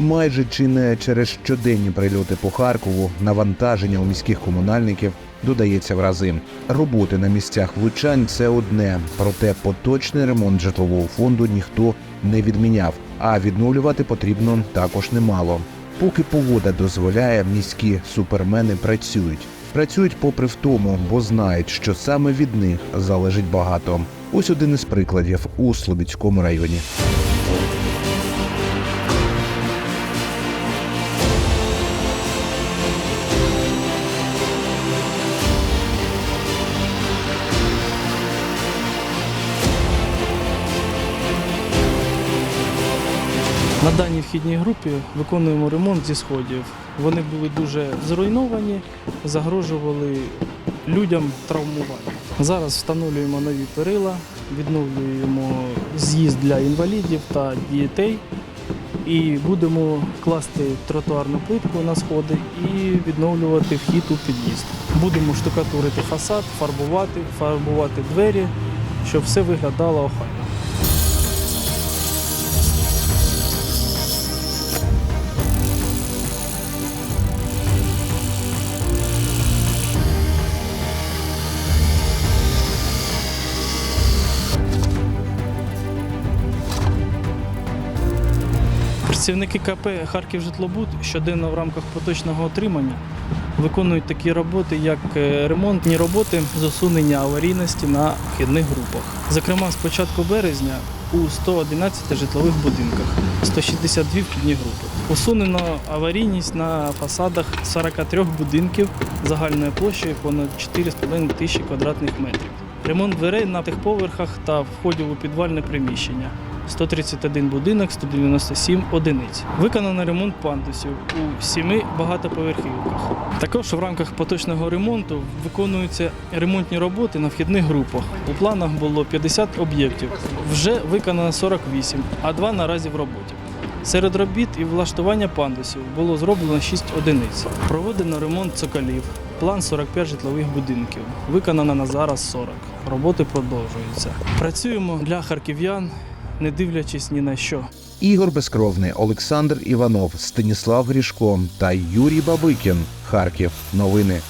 Майже чи не через щоденні прильоти по Харкову навантаження у міських комунальників додається в рази. Роботи на місцях влучань це одне, проте поточний ремонт житлового фонду ніхто не відміняв, а відновлювати потрібно також немало. Поки погода дозволяє, міські супермени працюють. Працюють попри втому, бо знають, що саме від них залежить багато. Ось один із прикладів у Слобідському районі. На даній вхідній групі виконуємо ремонт зі сходів. Вони були дуже зруйновані, загрожували людям травмування. Зараз встановлюємо нові перила, відновлюємо з'їзд для інвалідів та дітей. І будемо класти тротуарну плитку на сходи і відновлювати вхід у під'їзд. Будемо штукатурити фасад, фарбувати, фарбувати двері, щоб все виглядало охайно. Працівники КП Харків Житлобуд щоденно в рамках поточного отримання виконують такі роботи, як е, ремонтні роботи з усунення аварійності на вхідних групах. Зокрема, з початку березня у 111 житлових будинках 162 вхідні групи. Усунено аварійність на фасадах 43 будинків загальною площею понад 4,5 тисячі квадратних метрів. Ремонт дверей на тих поверхах та входів у підвальне приміщення. 131 будинок, 197 одиниць. Виконано ремонт пандусів у сіми багатоповерхівках. Також в рамках поточного ремонту виконуються ремонтні роботи на вхідних групах. У планах було 50 об'єктів. Вже виконано 48, а два наразі в роботі. Серед робіт і влаштування пандусів було зроблено 6 одиниць. Проведено ремонт цоколів. План 45 житлових будинків. Виконано на зараз 40. Роботи продовжуються. Працюємо для харків'ян, не дивлячись ні на що. Ігор Безкровний, Олександр Іванов, Станіслав Грішко та Юрій Бабикін. Харків. Новини.